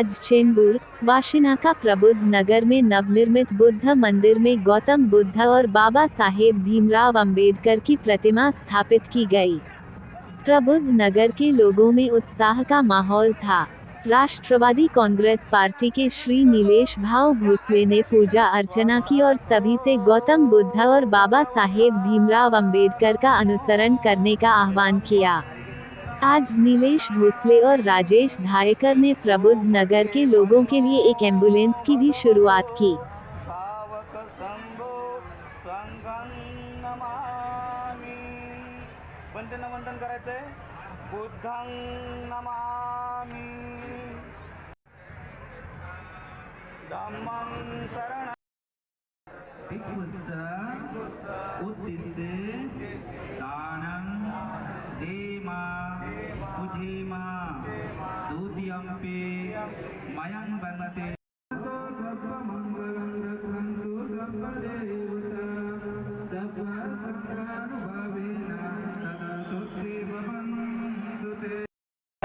आज चेंबूर वाशिनाका प्रबुद्ध नगर में नवनिर्मित बुद्ध मंदिर में गौतम बुद्ध और बाबा साहेब भीमराव अंबेडकर की प्रतिमा स्थापित की गई। प्रबुद्ध नगर के लोगों में उत्साह का माहौल था। राष्ट्रवादी कांग्रेस पार्टी के श्री नीलेश भाव भोसले ने पूजा अर्चना की और सभी से गौतम बुद्ध और बाबा साहेब भीमराव अंबेडकर का अनुसरण करने का आह्वान किया। आज नीलेश भोसले और राजेश धायकर ने प्रबुद्ध नगर के लोगों के लिए एक एम्बुलेंस की भी शुरुआत की। वंदन वंदन करायचंय। बुद्धं नमामि। धम्मं शरण। भिक्षुश्च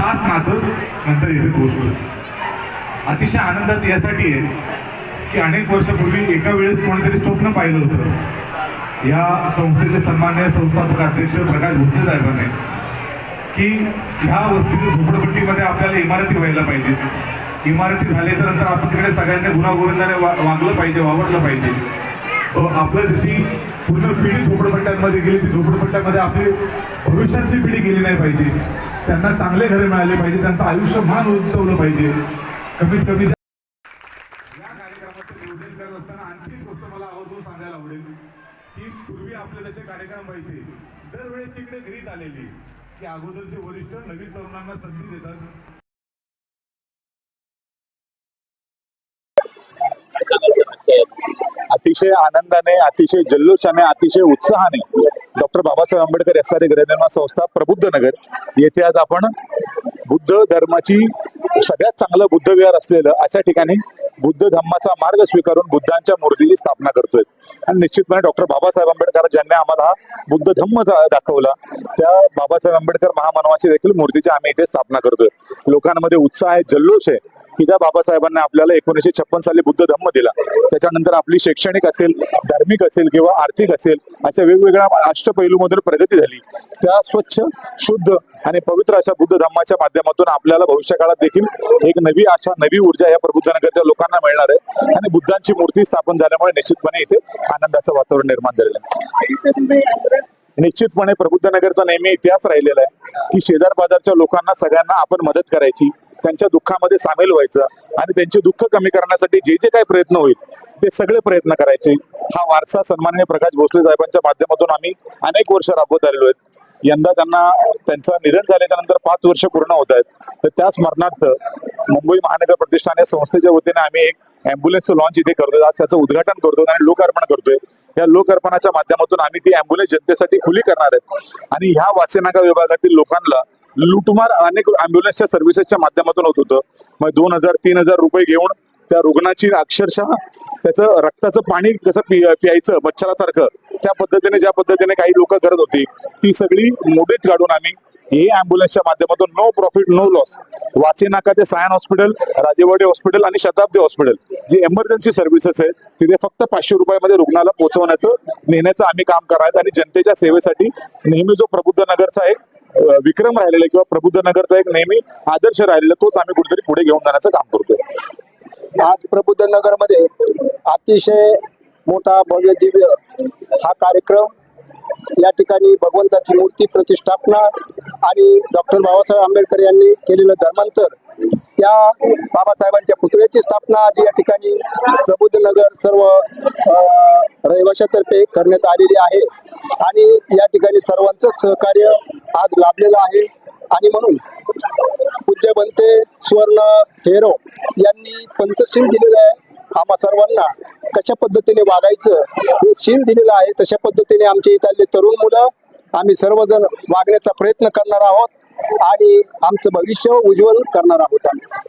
तास नाचत नंतर इथे पोहोचलो. अतिशय आनंदात यासाठी आहे की अनेक वर्षापूर्वी एका वेळेस कोणतरी स्वप्न पाहिलं होतं. या संस्थेचे सन्मान्य संस्थापक अध्यक्ष प्रकाश भोसले साहेबांनी की ह्या वस्तीतील झोपडपट्टीमध्ये आपल्याला इमारती व्हायला पाहिजे इमारती झाल्याच्यानंतर आपण तिकडे सगळ्यांनी गुणागोविंदाने वा वागलं पाहिजे वावरलं पाहिजे. आपलं जशी पूर्ण पिढी झोपडपट्ट्यांमध्ये गेली ती झोपडपट्ट्यामध्ये आपली भविष्यातली पिढी गेली नाही पाहिजे. त्यांना चांगले घरे मिळाले पाहिजे. त्यांचं आयुष्य मान उंचवलं पाहिजे. कमीत कमी या कार्यक्रमाचं नियोजन करत असताना आणखी एक गोष्ट मला आवर्जून सांगायला आवडेल. की पूर्वी आपले जसे कार्यक्रम व्हायचे दरवेळेची इकडे घरीत आलेली. की अगोदरचे वरिष्ठ नवीन तरुणांना संधी देतात. अतिशय आनंदाने अतिशय जल्लोषाने अतिशय उत्साहाने doctor Babasaheb Ambedkar S R गृहनिर्माण संस्था प्रबुद्ध नगर येथे आज आपण बुद्ध धर्माची सगळ्यात चांगलं बुद्ध विहार असलेलं अशा ठिकाणी बुद्ध धम्माचा मार्ग स्वीकारून बुद्धांच्या मूर्तीची स्थापना करतोय. आणि निश्चितपणे डॉक्टर बाबासाहेब आंबेडकर ज्यांनी आम्हाला हा बुद्ध धम्म दाखवला त्या बाबासाहेब आंबेडकर महामानवाची देखील मूर्तीची आम्ही इथे स्थापना करतोय. लोकांमध्ये उत्साह आहे जल्लोष आहे. की ज्या आपल्याला एकोणीसशे छप्पन साली बुद्ध धम्म दिला त्याच्यानंतर आपली शैक्षणिक असेल धार्मिक असेल किंवा आर्थिक असेल अशा वेगवेगळ्या अष्टपैलूमधून प्रगती झाली. त्या स्वच्छ शुद्ध आणि पवित्र अशा बुद्ध धम्माच्या माध्यमातून आपल्याला भविष्य काळात देखील एक नवी आशा नवी ऊर्जा या प्रबुद्धनगरच्या लोकांना मिळणार आहे. आणि बुद्धांची मूर्ती स्थापन झाल्यामुळे निश्चितपणे इथे आनंदाचं वातावरण निर्माण झालेलं आहे. निश्चितपणे प्रबुद्धनगरचा नेहमी इतिहास राहिलेला आहे की शेजार बाजारच्या लोकांना सगळ्यांना आपण मदत करायची त्यांच्या दुःखामध्ये सामील व्हायचं आणि त्यांचे दुःख कमी करण्यासाठी जे जे काही प्रयत्न होईल ते सगळे प्रयत्न करायचे. हा वारसा सन्माननीय प्रकाश भोसले साहेबांच्या माध्यमातून आम्ही अनेक वर्ष राबवत आलेलो आहेत. यंदा त्यांना त्यांचं निधन झाल्याच्यानंतर पाच वर्ष पूर्ण होत आहेत. तर त्या स्मरणार्थ मुंबई महानगर प्रतिष्ठान या संस्थेच्या वतीने आम्ही एक अँब्युलन्सचं लॉन्च इथे करतोय. आज त्याचं उद्घाटन करतोय आणि लोकार्पण करतोय. या लोकार्पणाच्या माध्यमातून आम्ही ती अँब्युलन्स जनतेसाठी खुली करणार आहेत. आणि ह्या वासेनागा विभागातील लोकांना लुटमार अनेक अँब्युलन्सच्या सर्व्हिसेसच्या माध्यमातून होत होतं. मग दोन हजार तीन हजार रुपये घेऊन त्या रुग्णाची अक्षरशः त्याचं रक्ताचं पाणी कसं पि प्यायचं मच्छरासारखं त्या पद्धतीने ज्या पद्धतीने काही लोक करत होती ती सगळी मोडीत काढून आम्ही हे अँब्युलन्सच्या माध्यमातून नो प्रॉफिट नो लॉस वासी नाका ते सायन हॉस्पिटल राजेवाडी हॉस्पिटल आणि शताब्दी हॉस्पिटल जे एमर्जन्सी सर्व्हिसेस आहेत तिथे फक्त पाचशे रुपयामध्ये रुग्णाला पोहोचवण्याचं नेण्याचं आम्ही काम करणार आहे आणि जनतेच्या सेवेसाठी नेहमी जो प्रबुद्ध नगरचा एक विक्रम राहिलेला किंवा प्रबुद्ध नगरचा एक नेहमी आदर्श राहिलेला तोच आम्ही कुठेतरी पुढे घेऊन जाण्याचं काम करतोय. आज प्रबुद्ध नगरमध्ये अतिशय मोठा भव्य दिव्य हा कार्यक्रम या ठिकाणी भगवंताची मूर्ती प्रतिष्ठापना आणि डॉक्टर बाबासाहेब आंबेडकर यांनी केलेलं धर्मांतर त्या बाबासाहेबांच्या पुतळ्याची स्थापना आज या ठिकाणी प्रबुद्धनगर सर्व रहिवाशातर्फे करण्यात आलेली आहे. आणि या ठिकाणी सर्वांच सहकार्य आज लाभलेलं आहे. आणि म्हणून पूज्य बनते सुवर्ण थेरो यांनी पंचशील दिलेलं आहे. आम्हा सर्वांना कशा पद्धतीने वागायचं हे शील दिलेलं आहे. तशा पद्धतीने आमच्या इथले तरुण मुलं आम्ही सर्वजण वागण्याचा प्रयत्न करणार आहोत आणि आमचं भविष्य उज्ज्वल करणार आहोत आम्ही.